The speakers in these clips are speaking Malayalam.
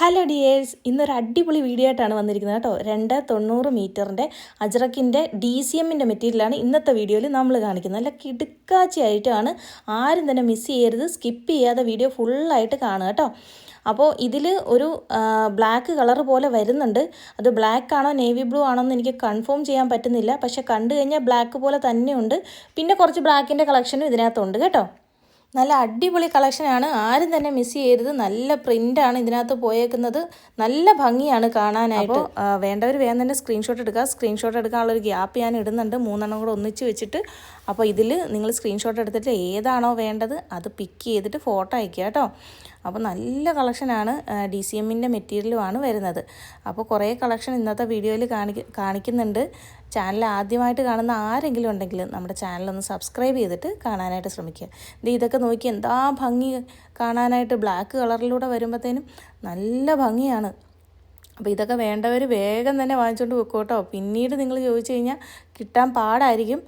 ഹലോ ഡിയേഴ്സ് ഇന്നൊരു അടിപൊളി വീഡിയോ ആയിട്ടാണ് വന്നിരിക്കുന്നത് കേട്ടോ. രണ്ട് തൊണ്ണൂറ് മീറ്ററിന്റെ അജ്രക്കിന്റെ ഡി സി എമ്മിന്റെ മെറ്റീരിയലാണ് ഇന്നത്തെ വീഡിയോയിൽ നമ്മൾ കാണിക്കുന്നത്. നല്ല കിടുക്കാച്ചയായിട്ടാണ് ആരും തന്നെ മിസ് ചെയ്യരുത്. സ്കിപ്പ് ചെയ്യാതെ വീഡിയോ ഫുള്ളായിട്ട് കാണുക കേട്ടോ. അപ്പോൾ ഇതിൽ ഒരു ബ്ലാക്ക് കളർ പോലെ വരുന്നുണ്ട്. അത് ബ്ലാക്ക് ആണോ നേവി ബ്ലൂ ആണോ എന്ന് എനിക്ക് കൺഫേം ചെയ്യാൻ പറ്റുന്നില്ല. പക്ഷേ കണ്ടു കഴിഞ്ഞാൽ ബ്ലാക്ക് പോലെ തന്നെയുണ്ട് പിന്നെ കുറച്ച് ബ്ലാക്കിന്റെ കളക്ഷനും ഇതിനകത്തുണ്ട് കേട്ടോ. നല്ല അടിപൊളി കളക്ഷനാണ്. ആരും തന്നെ മിസ് ചെയ്യരുത്. നല്ല പ്രിന്റാണ് ഇതിനകത്ത് പോയേക്കുന്നത്. നല്ല ഭംഗിയാണ് കാണാനായിട്ട്. വേണ്ടവർ വേഗം തന്നെ സ്ക്രീൻഷോട്ട് എടുക്കുക. സ്ക്രീൻഷോട്ട് എടുക്കാനുള്ള ഒരു ഗ്യാപ്പ് ഞാൻ ഇടുന്നുണ്ട്. മൂന്നെണ്ണം കൂടെ ഒന്നിച്ച് വെച്ചിട്ട്. അപ്പോൾ ഇതിൽ നിങ്ങൾ സ്ക്രീൻഷോട്ട് എടുത്തിട്ട് ഏതാണോ വേണ്ടത് അത് പിക്ക് ചെയ്തിട്ട് ഫോട്ടോ അയക്കുക കേട്ടോ. അപ്പോൾ നല്ല കളക്ഷനാണ് ഡി സി എമ്മിന്റെ മെറ്റീരിയലുമാണ് വരുന്നത്. അപ്പോൾ കുറേ കളക്ഷൻ ഇന്നത്തെ വീഡിയോയിൽ കാണി കാണിക്കുന്നുണ്ട്. ചാനൽ ആദ്യമായിട്ട് കാണുന്ന ആരെങ്കിലും ഉണ്ടെങ്കിൽ നമ്മുടെ ചാനലൊന്ന് സബ്സ്ക്രൈബ് ചെയ്തിട്ട് കാണാനായിട്ട് ശ്രമിക്കുക. ഇത് ഇതൊക്കെ നോക്കി എന്താ ഭംഗി കാണാനായിട്ട് ബ്ലാക്ക് കളറിലൂടെ വരുമ്പോഴത്തേനും നല്ല ഭംഗിയാണ്. അപ്പോൾ ഇതൊക്കെ വേണ്ടവർ വേഗം തന്നെ വാങ്ങിച്ചുകൊണ്ട് വെക്കോട്ടോ പിന്നീട് നിങ്ങൾ ചോദിച്ചു കഴിഞ്ഞാൽ കിട്ടാൻ പാടായിരിക്കും.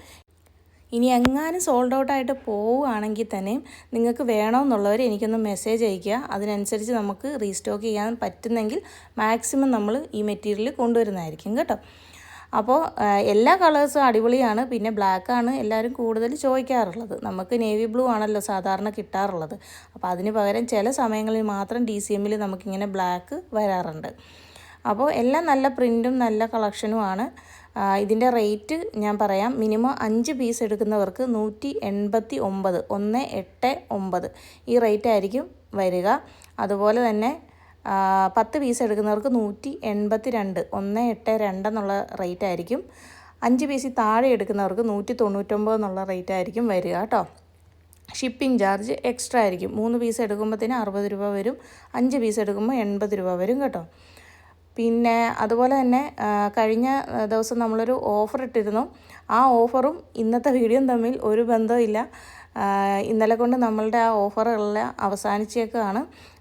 ഇനി എങ്ങാനും സോൾഡ് ഔട്ടായിട്ട് പോവുകയാണെങ്കിൽ തന്നെയും നിങ്ങൾക്ക് വേണമെന്നുള്ളവർ എനിക്കൊന്ന് മെസ്സേജ് അയയ്ക്കുക. അതിനനുസരിച്ച് നമുക്ക് റീസ്റ്റോക്ക് ചെയ്യാൻ പറ്റുന്നെങ്കിൽ മാക്സിമം നമ്മൾ ഈ മെറ്റീരിയൽ കൊണ്ടുവരുന്നതായിരിക്കും കേട്ടോ. അപ്പോൾ എല്ലാ കളേഴ്സും അടിപൊളിയാണ്. പിന്നെ ബ്ലാക്കാണ് എല്ലാവരും കൂടുതൽ ചോദിക്കാറുള്ളത്. നമുക്ക് നേവി ബ്ലൂ ആണല്ലോ സാധാരണ കിട്ടാറുള്ളത്. അപ്പോൾ അതിന് പകരം ചില സമയങ്ങളിൽ മാത്രം ഡി സി എമ്മിൽ നമുക്കിങ്ങനെ ബ്ലാക്ക് വരാറുണ്ട്. അപ്പോൾ എല്ലാം നല്ല പ്രിന്റും നല്ല കളക്ഷനുമാണ് ഇതിന്റെ റേറ്റ് ഞാൻ പറയാം. മിനിമം അഞ്ച് പീസ് എടുക്കുന്നവർക്ക് നൂറ്റി എൺപത്തി ഒമ്പത് ഒന്ന് എട്ട് ഒമ്പത് ഈ റേറ്റ് ആയിരിക്കും വരിക. അതുപോലെ തന്നെ പത്ത് പീസ് എടുക്കുന്നവർക്ക് നൂറ്റി എൺപത്തി രണ്ട് ഒന്ന് എട്ട് രണ്ട് എന്നുള്ള റേറ്റ് ആയിരിക്കും. അഞ്ച് പീസിൽ താഴെ എടുക്കുന്നവർക്ക് നൂറ്റി തൊണ്ണൂറ്റൊമ്പത് എന്നുള്ള റേറ്റ് ആയിരിക്കും വരിക കേട്ടോ. ഷിപ്പിംഗ് ചാർജ് എക്സ്ട്രാ ആയിരിക്കും. മൂന്ന് പീസ് എടുക്കുമ്പോഴത്തേന് അറുപത് രൂപ വരും. അഞ്ച് പീസ് എടുക്കുമ്പോൾ എൺപത് രൂപ വരും കേട്ടോ. പിന്നെ അതുപോലെ തന്നെ കഴിഞ്ഞ ദിവസം നമ്മളൊരു ഓഫർ ഇട്ടിരുന്നു. ആ ഓഫറും ഇന്നത്തെ വീഡിയോയും തമ്മിൽ ഒരു ബന്ധമില്ല ഇന്നലെ കൊണ്ട് നമ്മളുടെ ആ ഓഫറുകളെല്ലാം അവസാനിച്ചേക്കാണ്.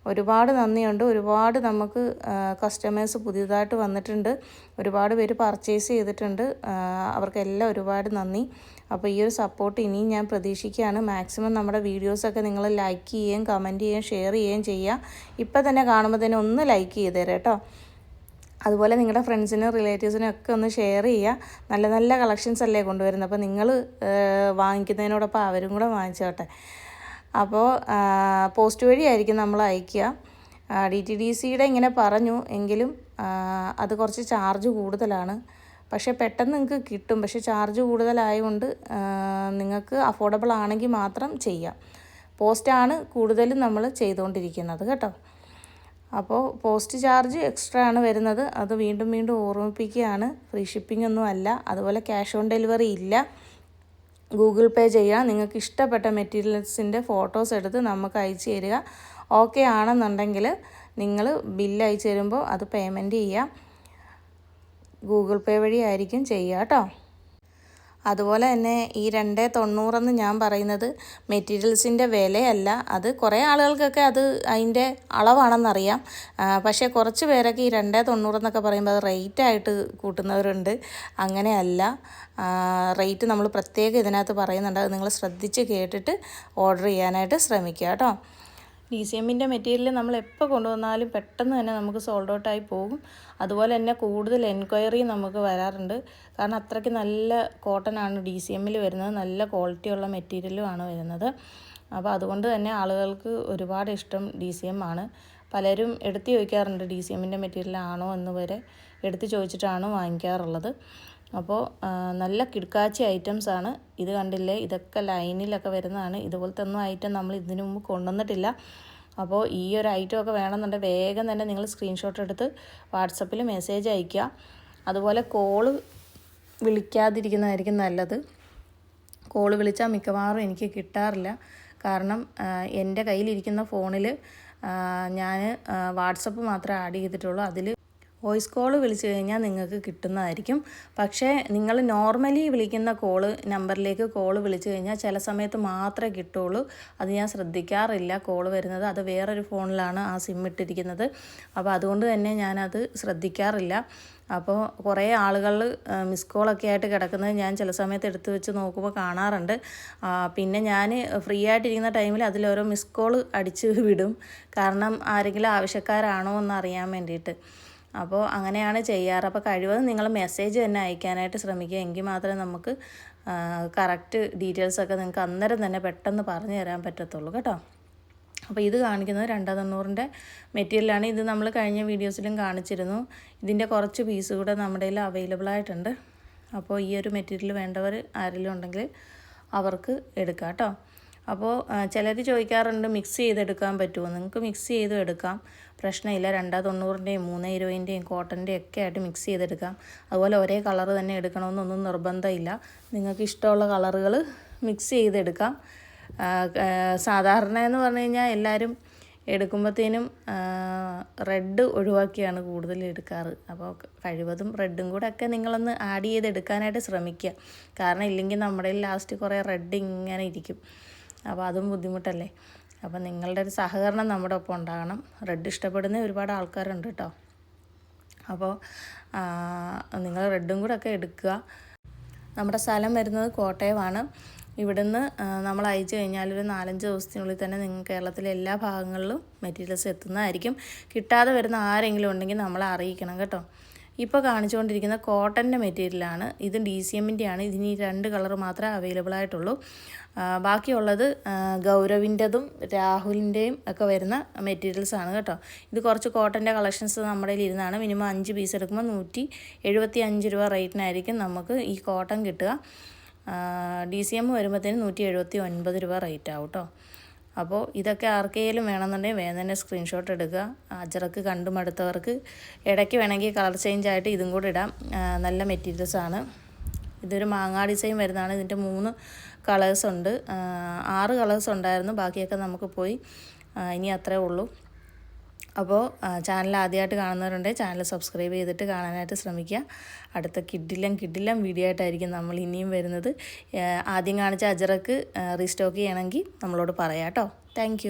ഒരുപാട് നന്ദിയുണ്ട്. ഒരുപാട് നമുക്ക് കസ്റ്റമേഴ്സ് പുതിയതായിട്ട് വന്നിട്ടുണ്ട്. ഒരുപാട് പേര് പർച്ചേസ് ചെയ്തിട്ടുണ്ട്. അവർക്കെല്ലാം ഒരുപാട് നന്ദി. അപ്പോൾ ഈ ഒരു സപ്പോർട്ട് ഇനിയും ഞാൻ പ്രതീക്ഷിക്കുകയാണ്. മാക്സിമം നമ്മുടെ വീഡിയോസൊക്കെ നിങ്ങൾ ലൈക്ക് ചെയ്യുകയും കമന്റ് ചെയ്യുകയും ഷെയർ ചെയ്യുകയും ചെയ്യുക. ഇപ്പം തന്നെ കാണുമ്പോൾ തന്നെ ഒന്ന് ലൈക്ക് ചെയ്തേരെ കേട്ടോ. അതുപോലെ നിങ്ങളുടെ ഫ്രണ്ട്സിനും റിലേറ്റീവ്സിനും ഒക്കെ ഒന്ന് ഷെയർ ചെയ്യുക. നല്ല നല്ല കളക്ഷൻസ് അല്ലേ കൊണ്ടുവരുന്നത്? അപ്പോൾ നിങ്ങൾ വാങ്ങിക്കുന്നതിനോടൊപ്പം അവരും കൂടെ വാങ്ങിച്ചോട്ടെ. അപ്പോൾ പോസ്റ്റ് വഴിയായിരിക്കും നമ്മൾ അയക്കുക. ഡി ടി ഡി സിയുടെ ഇങ്ങനെ പറഞ്ഞു എങ്കിലും അത് കുറച്ച് ചാർജ് കൂടുതലാണ്. പക്ഷേ പെട്ടെന്ന് നിങ്ങൾക്ക് കിട്ടും. പക്ഷേ ചാർജ് കൂടുതലായതുകൊണ്ട് നിങ്ങൾക്ക് അഫോർഡബിൾ ആണെങ്കിൽ മാത്രം ചെയ്യാം. പോസ്റ്റാണ് കൂടുതലും നമ്മൾ ചെയ്തുകൊണ്ടിരിക്കുന്നത് കേട്ടോ. അപ്പോൾ പോസ്റ്റ് ചാർജ് എക്സ്ട്രാ ആണ് വരുന്നത്. അത് വീണ്ടും വീണ്ടും ഓർമ്മിപ്പിക്കുകയാണ്. ഫ്രീ ഷിപ്പിംഗ് ഒന്നും അല്ല. അതുപോലെ ക്യാഷ് ഓൺ ഡെലിവറി ഇല്ല. ഗൂഗിൾ പേ ചെയ്യുക. നിങ്ങൾക്ക് ഇഷ്ടപ്പെട്ട മെറ്റീരിയൽസിന്റെ ഫോട്ടോസ് എടുത്ത് നമുക്ക് അയച്ചു തരിക. ഓക്കെ ആണെന്നുണ്ടെങ്കിൽ നിങ്ങൾ ബില്ല് അയച്ചു തരുമ്പോൾ അത് പേയ്മെന്റ് ചെയ്യുക. ഗൂഗിൾ പേ വഴി ആയിരിക്കും ചെയ്യുക കേട്ടോ. അതുപോലെ തന്നെ ഈ രണ്ട് തൊണ്ണൂറെന്ന് ഞാൻ പറയുന്നത് മെറ്റീരിയൽസിന്റെ വിലയല്ല. അത് കുറേ ആളുകൾക്കൊക്കെ അത് അതിന്റെ അളവാണെന്നറിയാം. പക്ഷേ കുറച്ച് പേരൊക്കെ ഈ രണ്ട് തൊണ്ണൂറെന്നൊക്കെ പറയുമ്പോൾ അത് റേറ്റായിട്ട് കൂട്ടുന്നവരുണ്ട്. അങ്ങനെയല്ല. റേറ്റ് നമ്മൾ പ്രത്യേകം ഇതിനകത്ത് പറയുന്നുണ്ട്. അത് നിങ്ങൾ ശ്രദ്ധിച്ച് കേട്ടിട്ട് ഓർഡർ ചെയ്യാനായിട്ട് ശ്രമിക്കുക കേട്ടോ. ഡി സി എമ്മിന്റെ മെറ്റീരിയൽ നമ്മൾ എപ്പോൾ കൊണ്ടുവന്നാലും പെട്ടെന്ന് തന്നെ നമുക്ക് സോൾഡ് ഔട്ടായി പോകും. അതുപോലെ തന്നെ കൂടുതൽ എൻക്വയറി നമുക്ക് വരാറുണ്ട്. കാരണം അത്രയ്ക്ക് നല്ല കോട്ടൺ ആണ് ഡി സി എമ്മിൽ വരുന്നത്. നല്ല ക്വാളിറ്റിയുള്ള മെറ്റീരിയലുമാണ് വരുന്നത്. അപ്പോൾ അതുകൊണ്ട് തന്നെ ആളുകൾക്ക് ഒരുപാട് ഇഷ്ടം ഡി സി എം ആണ്. പലരും എടുത്ത് ചോദിക്കാറുണ്ട് ഡി സി എമ്മിന്റെ മെറ്റീരിയൽ ആണോ എന്ന് വരെ. എടുത്ത് ചോദിച്ചിട്ടാണ് വാങ്ങിക്കാറുള്ളത്. അപ്പോൾ നല്ല കിടക്കാച്ചി ഐറ്റംസ് ആണ്. ഇത് കണ്ടില്ലേ? ഇതൊക്കെ ലൈനിലൊക്കെ വരുന്നതാണ്. ഇതുപോലത്തെ ഒന്നും ഐറ്റം നമ്മൾ ഇതിനു മുമ്പ് കൊണ്ടുവന്നിട്ടില്ല. അപ്പോൾ ഈ ഒരു ഐറ്റം ഒക്കെ വേണമെന്നുണ്ടെങ്കിൽ വേഗം തന്നെ നിങ്ങൾ സ്ക്രീൻഷോട്ട് എടുത്ത് വാട്സപ്പിൽ മെസ്സേജ് അയയ്ക്കുക. അതുപോലെ കോൾ വിളിക്കാതിരിക്കുന്നതായിരിക്കും നല്ലത്. കോൾ വിളിച്ചാൽ മിക്കവാറും എനിക്ക് കിട്ടാറില്ല. കാരണം എന്റെ കയ്യിലിരിക്കുന്ന ഫോണിൽ ഞാൻ വാട്സപ്പ് മാത്രമേ ആഡ് ചെയ്തിട്ടുള്ളൂ. അതിൽ വോയിസ് കോൾ വിളിച്ചു കഴിഞ്ഞാൽ നിങ്ങൾക്ക് കിട്ടുന്നതായിരിക്കും. പക്ഷേ നിങ്ങൾ നോർമലി വിളിക്കുന്ന കോൾ നമ്പറിലേക്ക് കോൾ വിളിച്ചു കഴിഞ്ഞാൽ ചില സമയത്ത് മാത്രമേ കിട്ടുള്ളൂ അത് ഞാൻ ശ്രദ്ധിക്കാറില്ല കോൾ വരുന്നത്. അത് വേറൊരു ഫോണിലാണ് ആ സിം ഇട്ടിരിക്കുന്നത്. അപ്പോൾ അതുകൊണ്ട് തന്നെ ഞാനത് ശ്രദ്ധിക്കാറില്ല. അപ്പോൾ കുറേ ആളുകൾ മിസ് കോളൊക്കെ ആയിട്ട് കിടക്കുന്നത് ഞാൻ ചില സമയത്ത് എടുത്ത് വെച്ച് നോക്കുമ്പോൾ കാണാറുണ്ട്. പിന്നെ ഞാൻ ഫ്രീ ആയിട്ടിരിക്കുന്ന ടൈമിൽ അതിലോരോ മിസ് കോൾ അടിച്ച് വിടും. കാരണം ആരെങ്കിലും ആവശ്യക്കാരാണോ എന്ന് അറിയാൻ വേണ്ടിയിട്ട്. അപ്പോൾ അങ്ങനെയാണ് ചെയ്യാറ്. അപ്പോൾ കഴിവതും നിങ്ങൾ മെസ്സേജ് തന്നെ അയക്കാനായിട്ട് ശ്രമിക്കുക. എങ്കിൽ മാത്രമേ നമുക്ക് കറക്റ്റ് ഡീറ്റെയിൽസൊക്കെ നിങ്ങൾക്ക് അന്നേരം തന്നെ പെട്ടെന്ന് പറഞ്ഞു തരാൻ പറ്റത്തുള്ളൂ. കേട്ടോ? അപ്പോൾ ഇത് കാണിക്കുന്നത് രണ്ടാം തൊണ്ണൂറിന്റെ മെറ്റീരിയലാണ് ഇത് നമ്മൾ കഴിഞ്ഞ വീഡിയോസിലും കാണിച്ചിരുന്നു. ഇതിന്റെ കുറച്ച് പീസ് കൂടെ നമ്മുടെ കയ്യിൽ അവൈലബിൾ ആയിട്ടുണ്ട്. അപ്പോൾ ഈ ഒരു മെറ്റീരിയൽ വേണ്ടവർ ആരെങ്കിലും ഉണ്ടെങ്കിൽ അവർക്ക് എടുക്കാം. കേട്ടോ? അപ്പോൾ ചിലർ ചോദിക്കാറുണ്ട് മിക്സ് ചെയ്തെടുക്കാൻ പറ്റുമോ നിങ്ങൾക്ക് മിക്സ് ചെയ്തും എടുക്കാം. പ്രശ്നമില്ല. രണ്ടാം തൊണ്ണൂറിന്റെയും മൂന്ന് ഇരുപതിന്റെയും കോട്ടന്റെയും ഒക്കെ ആയിട്ട് മിക്സ് ചെയ്തെടുക്കാം. അതുപോലെ ഒരേ കളർ തന്നെ എടുക്കണമെന്നൊന്നും നിർബന്ധമില്ല. നിങ്ങൾക്ക് ഇഷ്ടമുള്ള കളറുകൾ മിക്സ് ചെയ്തെടുക്കാം. സാധാരണ എന്ന് പറഞ്ഞു കഴിഞ്ഞാൽ എല്ലാവരും എടുക്കുമ്പോഴത്തേനും റെഡ് ഒഴിവാക്കിയാണ് കൂടുതൽ എടുക്കാറ്. അപ്പോൾ കഴിവതും റെഡും കൂടെ ഒക്കെ നിങ്ങളൊന്ന് ആഡ് ചെയ്ത് എടുക്കാനായിട്ട് ശ്രമിക്കുക. കാരണം ഇല്ലെങ്കിൽ നമ്മുടെ ലാസ്റ്റ് കുറേ റെഡ് ഇങ്ങനെ ഇരിക്കും. അപ്പോൾ അതും ബുദ്ധിമുട്ടല്ലേ? അപ്പോൾ നിങ്ങളുടെ ഒരു സഹകരണം നമ്മുടെ ഒപ്പം ഉണ്ടാകണം. റെഡ് ഇഷ്ടപ്പെടുന്ന ഒരുപാട് ആൾക്കാരുണ്ട് കേട്ടോ. അപ്പോൾ നിങ്ങൾ റെഡും കൂടെ ഒക്കെ എടുക്കുക. നമ്മുടെ സ്ഥലം വരുന്നത് കോട്ടയമാണ്. ഇവിടുന്ന് നമ്മൾ അയച്ചു കഴിഞ്ഞാൽ ഒരു നാലഞ്ച് ദിവസത്തിനുള്ളിൽ തന്നെ നിങ്ങൾ കേരളത്തിലെ എല്ലാ ഭാഗങ്ങളിലും മെറ്റീരിയൽസ് എത്തുന്നതായിരിക്കും. കിട്ടാതെ വരുന്ന ആരെങ്കിലും ഉണ്ടെങ്കിൽ നമ്മളെ അറിയിക്കണം കേട്ടോ. ഇപ്പോൾ കാണിച്ചുകൊണ്ടിരിക്കുന്ന കോട്ടന്റെ മെറ്റീരിയലാണ്. ഇത് ഡി സി എമ്മിന്റെയാണ് ഇതിന് രണ്ട് കളർ മാത്രമേ അവൈലബിൾ ആയിട്ടുള്ളൂ. ബാക്കിയുള്ളത് ഗൗരവിന്റെതും രാഹുലിന്റെയും ഒക്കെ വരുന്ന മെറ്റീരിയൽസ് ആണ് കേട്ടോ. ഇത് കുറച്ച് കോട്ടന്റെ കളക്ഷൻസ് നമ്മുടെ ഇരുന്നാണ് മിനിമം അഞ്ച് പീസ് എടുക്കുമ്പോൾ നൂറ്റി എഴുപത്തി അഞ്ച് രൂപ റേറ്റിനായിരിക്കും നമുക്ക് ഈ കോട്ടൺ കിട്ടുക. ഡി സി എം വരുമ്പോഴത്തേന് നൂറ്റി എഴുപത്തി ഒൻപത് രൂപ റേറ്റ് ആവും കേട്ടോ. അപ്പോൾ ഇതൊക്കെ ആർക്കെങ്കിലും വേണമെന്നുണ്ടെങ്കിൽ വേഗം തന്നെ സ്ക്രീൻഷോട്ട് എടുക്കുക. അജറക്ക് കണ്ടുമടുത്തവർക്ക് ഇടയ്ക്ക് വേണമെങ്കിൽ കളർ ചേഞ്ച് ആയിട്ട് ഇതും കൂടെ ഇടാം. നല്ല മെറ്റീരിയൽസ് ആണ്. ഇതൊരു മാങ്ങാ ഡിസൈൻ വരുന്നതാണ്. ഇതിന്റെ മൂന്ന് കളേഴ്സ് ഉണ്ട്. ആറ് കളേഴ്സ് ഉണ്ടായിരുന്നു. ബാക്കിയൊക്കെ നമുക്ക് പോയി ഇനി അത്രേ ഉള്ളൂ. അപ്പോൾ ചാനൽ ആദ്യമായിട്ട് കാണുന്നവരുണ്ടെങ്കിൽ ചാനൽ സബ്സ്ക്രൈബ് ചെയ്തിട്ട് കാണാനായിട്ട് ശ്രമിക്കുക. അടുത്ത കിഡിലം കിഡിലം വീഡിയോ ആയിട്ടായിരിക്കും നമ്മൾ ഇനിയും വരുന്നത്. ആദ്യം കാണിച്ച അജറക്ക് റീസ്റ്റോക്ക് ചെയ്യണമെങ്കിൽ നമ്മളോട് പറയാം കേട്ടോ. താങ്ക്